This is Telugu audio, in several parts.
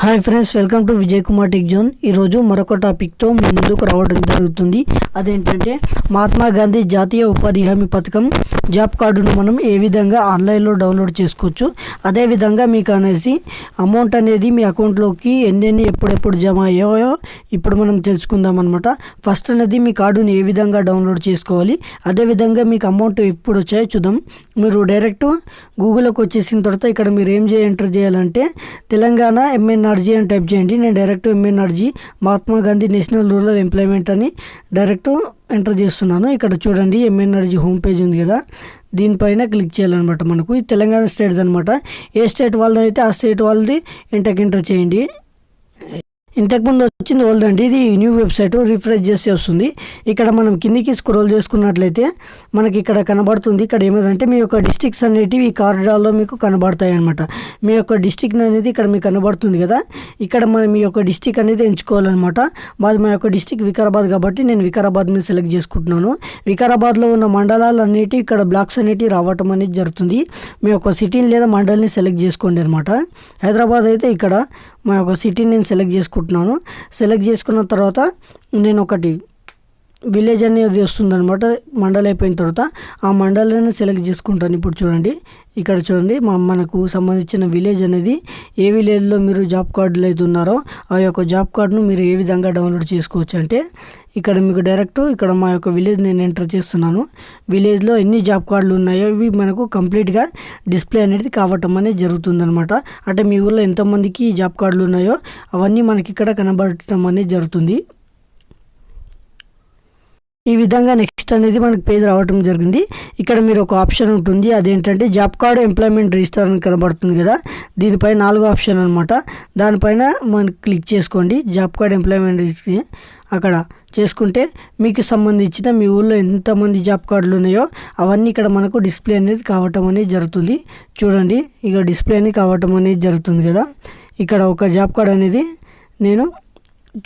Hi friends welcome to Vijay Kumar tech zone ఈరోజు మరొక టాపిక్తో మీ ముందుకు రావడం జరుగుతుంది. అదేంటంటే మహాత్మా గాంధీ జాతీయ ఉపాధి హామీ పథకం జాబ్ కార్డును మనం ఏ విధంగా ఆన్లైన్లో డౌన్లోడ్ చేసుకోవచ్చు అదేవిధంగా మీకు అనేసి అమౌంట్ అనేది మీ అకౌంట్లోకి ఎన్నెన్ని ఎప్పుడెప్పుడు జమ అయ్యాయో ఇప్పుడు మనం తెలుసుకుందాం అనమాట ఫస్ట్ అనేది మీ కార్డుని ఏ విధంగా డౌన్లోడ్ చేసుకోవాలి అదేవిధంగా మీకు అమౌంట్ ఎప్పుడు వచ్చాయో చూద్దాం. మీరు డైరెక్ట్ గూగుల్కి వచ్చేసిన తర్వాత ఇక్కడ మీరు ఏం చేయ ఎంటర్ చేయాలంటే తెలంగాణ ఎనర్జీ అని టైప్ చేయండి. నేను direct MNRG Mahatma Gandhi national rural employment అని డైరెక్ట్ ఎంటర్ చేస్తున్నాను. ఇక్కడ చూడండి ఎంఎన్ఆర్జీ హోమ్ పేజ్ ఉంది కదా. దీనిపైన క్లిక్ చేయాలన్నమాట మనకు. ఇది తెలంగాణ స్టేట్ అనమాట ఏ స్టేట్ వాళ్ళది అయితే ఆ స్టేట్ వాళ్ళది ఎంటర్ ఎంటర్ చేయండి. ఇంతకుముందు వచ్చింది ఓల్డ్ అండి ఇది న్యూ వెబ్సైట్ రిఫ్రెష్ చేసి వస్తుంది. ఇక్కడ మనం కిందికి స్క్రోల్ చేసుకున్నట్లయితే మనకి ఇక్కడ కనబడుతుంది. ఇక్కడ ఏమిటంటే మీ యొక్క డిస్ట్రిక్ట్స్ అనేటివి ఈ కార్డాల్లో మీకు కనబడతాయి అనమాట మీ యొక్క డిస్టిక్ అనేది ఇక్కడ మీకు కనబడుతుంది కదా. ఇక్కడ మనం మీ యొక్క డిస్టిక్ అనేది ఎంచుకోవాలన్నమాట. మాది మా యొక్క డిస్టిక్ వికారాబాద్ కాబట్టి నేను వికారాబాద్ మీద సెలెక్ట్ చేసుకుంటున్నాను. వికారాబాద్లో ఉన్న మండలాలు అనేటివి ఇక్కడ బ్లాక్స్ అనేటివి రావటం అనేది జరుగుతుంది. మీ యొక్క సిటీని లేదా మండలిని సెలెక్ట్ చేసుకోండి అనమాట హైదరాబాద్ అయితే ఇక్కడ మా యొక్క సిటీని నేను సెలెక్ట్ చేసుకుంటున్నాను. సెలెక్ట్ చేసుకున్న తర్వాత నేను ఒకటి విలేజ్ అనేది వస్తుందన్నమాట మండలి అయిపోయిన తర్వాత. ఆ మండలాన్ని సెలెక్ట్ చేసుకుంటాను ఇప్పుడు చూడండి. ఇక్కడ చూడండి మా మనకు సంబంధించిన విలేజ్ అనేది ఏ విలేజ్లో మీరు జాబ్ కార్డులు అయితే ఉన్నారో ఆ యొక్క జాబ్ కార్డును మీరు ఏ విధంగా డౌన్లోడ్ చేసుకోవచ్చు అంటే ఇక్కడ మీకు డైరెక్ట్ ఇక్కడ మా యొక్క విలేజ్ నేను ఎంటర్ చేస్తున్నాను. విలేజ్లో ఎన్ని జాబ్ కార్డులు ఉన్నాయో ఇవి మనకు కంప్లీట్గా డిస్ప్లే అనేది కావటం అనేది జరుగుతుందనమాట అంటే మీ ఊళ్ళో ఎంతమందికి జాబ్ కార్డులు ఉన్నాయో అవన్నీ మనకి ఇక్కడ కనబడటం అనేది జరుగుతుంది. ఈ విధంగా నెక్స్ట్ అనేది మనకు పేజ్ రావడం జరిగింది. ఇక్కడ మీరు ఒక ఆప్షన్ ఉంటుంది. అదేంటంటే జాబ్ కార్డ్ ఎంప్లాయ్మెంట్ రిజిస్టర్ అని కనబడుతుంది కదా. దీనిపై నాలుగో ఆప్షన్ అనమాట దానిపైన మనం క్లిక్ చేసుకోండి. జాబ్ కార్డ్ ఎంప్లాయ్మెంట్ రిజిస్టర్ అక్కడ చేసుకుంటే మీకు సంబంధించిన మీ ఊళ్ళో ఎంతమంది జాబ్ కార్డులు ఉన్నాయో అవన్నీ ఇక్కడ మనకు డిస్ప్లే అనేది కావటం అనేది జరుగుతుంది. చూడండి. ఇక డిస్ప్లే అనేది కావటం అనేది జరుగుతుంది కదా. ఇక్కడ ఒక జాబ్ కార్డ్ అనేది నేను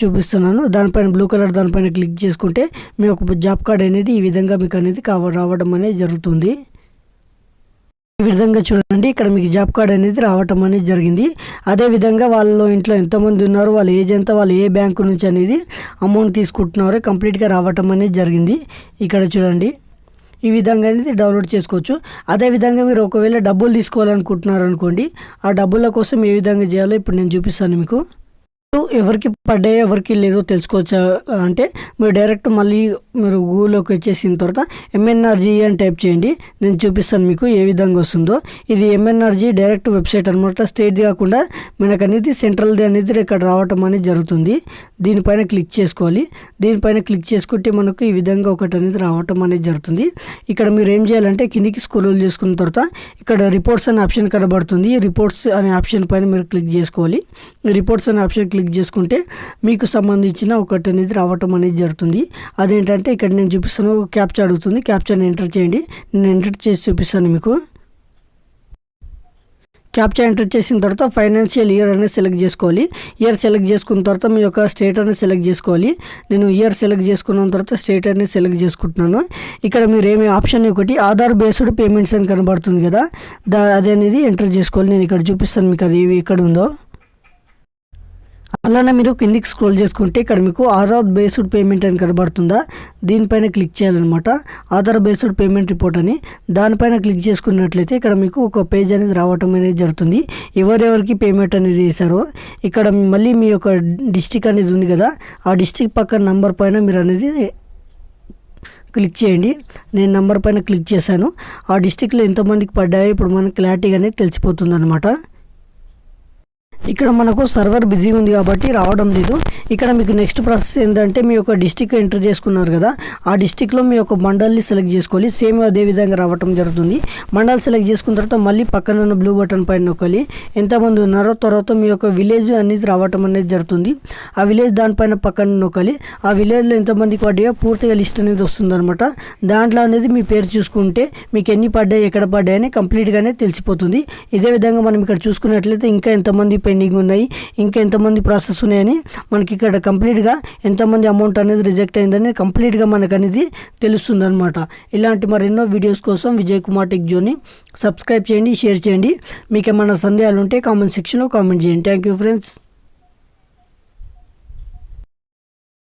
చూపిస్తున్నాను. దానిపైన బ్లూ కలర్ దానిపైన క్లిక్ చేసుకుంటే మీ ఒక జాబ్ కార్డ్ అనేది ఈ విధంగా మీకు అనేది కావ రావడం అనేది జరుగుతుంది. ఈ విధంగా చూడండి ఇక్కడ మీకు జాబ్ కార్డ్ అనేది రావటం అనేది జరిగింది. అదేవిధంగా వాళ్ళ ఇంట్లో ఎంతమంది ఉన్నారు వాళ్ళ ఏజ్ ఎంత వాళ్ళు ఏ బ్యాంకు నుంచి అనేది అమౌంట్ తీసుకుంటున్నారో కంప్లీట్గా రావటం అనేది జరిగింది. ఇక్కడ చూడండి ఈ విధంగా అనేది డౌన్లోడ్ చేసుకోవచ్చు. అదేవిధంగా మీరు ఒకవేళ డబ్బులు తీసుకోవాలనుకుంటున్నారు అనుకోండి ఆ డబ్బుల కోసం ఏ విధంగా చేయాలో ఇప్పుడు నేను చూపిస్తాను మీకు. ఎవరికి పడ్డాయో ఎవరికి లేదో తెలుసుకోవచ్చా? అంటే మీరు డైరెక్ట్ మళ్ళీ మీరు గూగుల్లోకి వచ్చేసిన తర్వాత ఎంఎన్ఆర్జీ అని టైప్ చేయండి. నేను చూపిస్తాను మీకు ఏ విధంగా వస్తుందో. ఇది ఎంఎన్ఆర్జీ డైరెక్ట్ వెబ్సైట్ అనమాట స్టేట్ది కాకుండా మనకు అనేది సెంట్రల్ది అనేది ఇక్కడ రావటం అనేది జరుగుతుంది. దీనిపైన క్లిక్ చేసుకోవాలి. దీనిపైన క్లిక్ చేసుకుంటే మనకు ఈ విధంగా ఒకటి అనేది రావటం అనేది జరుగుతుంది. ఇక్కడ మీరు ఏం చేయాలంటే కిందికి స్క్రోల్ చేసుకున్న తర్వాత ఇక్కడ రిపోర్ట్స్ అనే ఆప్షన్ కనబడుతుంది. రిపోర్ట్స్ అనే ఆప్షన్ పైన మీరు క్లిక్ చేసుకోవాలి. రిపోర్ట్స్ అనే ఆప్షన్ క్లిక్ క్లిక్ చేసుకుంటే మీకు సంబంధించిన ఒకటి అనేది రావటం అనేది జరుగుతుంది. అదేంటంటే ఇక్కడ నేను చూపిస్తాను క్యాప్చర్ అడుగుతుంది. క్యాప్చర్ని ఎంటర్ చేయండి. నేను ఎంటర్ చేసి చూపిస్తాను మీకు. క్యాప్చర్ ఎంటర్ చేసిన తర్వాత ఫైనాన్షియల్ ఇయర్ అనేది సెలెక్ట్ చేసుకోవాలి. ఇయర్ సెలెక్ట్ చేసుకున్న తర్వాత మీ యొక్క స్టేట్ అనేది సెలెక్ట్ చేసుకోవాలి. నేను ఇయర్ సెలెక్ట్ చేసుకున్న తర్వాత స్టేట్ అనేది సెలెక్ట్ చేసుకుంటున్నాను. ఇక్కడ మీరు ఏమి ఆప్షన్ ఒకటి ఆధార్ బేస్డ్ పేమెంట్స్ అని కనబడుతుంది కదా. దా అదే అనేది ఎంటర్ చేసుకోవాలి. నేను ఇక్కడ చూపిస్తాను మీకు అది ఎక్కడ ఉందో. అలానే మీరు కిందికి స్క్రోల్ చేసుకుంటే ఇక్కడ మీకు ఆధార్ బేస్డ్ పేమెంట్ అని కనబడుతుందా? దీనిపైన క్లిక్ చేయాలన్నమాట. ఆధార్ బేస్డ్ పేమెంట్ రిపోర్ట్ అని. దానిపైన క్లిక్ చేసుకున్నట్లయితే ఇక్కడ మీకు ఒక పేజ్ అనేది రావటం అనేది జరుగుతుంది. ఎవరెవరికి పేమెంట్ అనేది వేశారో ఇక్కడ మళ్ళీ మీ యొక్క డిస్టిక్ అనేది ఉంది కదా. ఆ డిస్టిక్ పక్కన నంబర్ పైన మీరు అనేది క్లిక్ చేయండి. నేను నెంబర్ పైన క్లిక్ చేశాను. ఆ డిస్టిక్లో ఎంతమందికి పడ్డాయో ఇప్పుడు మనకు క్లారిటీగా అనేది తెలిసిపోతుంది అనమాట ఇక్కడ మనకు సర్వర్ బిజీ ఉంది కాబట్టి రావడం లేదు. ఇక్కడ మీకు నెక్స్ట్ ప్రాసెస్ ఏంటంటే మీ యొక్క డిస్టిక్ ఎంటర్ చేసుకున్నారు కదా. ఆ డిస్టిక్లో మీ యొక్క మండల్ని సెలెక్ట్ చేసుకోవాలి. సేమ్ అదే విధంగా రావడం జరుగుతుంది. మండల్ సెలెక్ట్ చేసుకున్న తర్వాత మళ్ళీ పక్కన ఉన్న బ్లూ బటన్ పైన నొక్కాలి. ఎంతమంది ఉన్నారో తర్వాత మీ యొక్క విలేజ్ అనేది రావటం అనేది జరుగుతుంది. ఆ విలేజ్ దానిపైన పక్కన నొక్కాలి. ఆ విలేజ్లో ఎంతమందికి పడ్డాయో పూర్తిగా లిస్ట్ అనేది వస్తుంది అనమాట దాంట్లో అనేది మీ పేరు చూసుకుంటే మీకు ఎన్ని పడ్డాయి ఎక్కడ పడ్డాయని కంప్లీట్గానే తెలిసిపోతుంది. ఇదే విధంగా మనం ఇక్కడ చూసుకున్నట్లయితే ఇంకా ఎంతమంది పెండింగ్ ఉన్నాయి. ఇంకా ఎంతమంది ప్రాసెస్ ఉన్నాయని మనకి ఇక్కడ కంప్లీట్గా ఎంతమంది అమౌంట్ అనేది రిజెక్ట్ అయిందని కంప్లీట్గా మనకు అనేది తెలుస్తుంది అనమాట ఇలాంటి మరెన్నో వీడియోస్ కోసం విజయ్ కుమార్ టెక్ జోని సబ్స్క్రైబ్ చేయండి షేర్ చేయండి. మీకు ఏమైనా సందేహాలు ఉంటే కామెంట్ సెక్షన్లో కామెంట్ చేయండి. Thank you friends.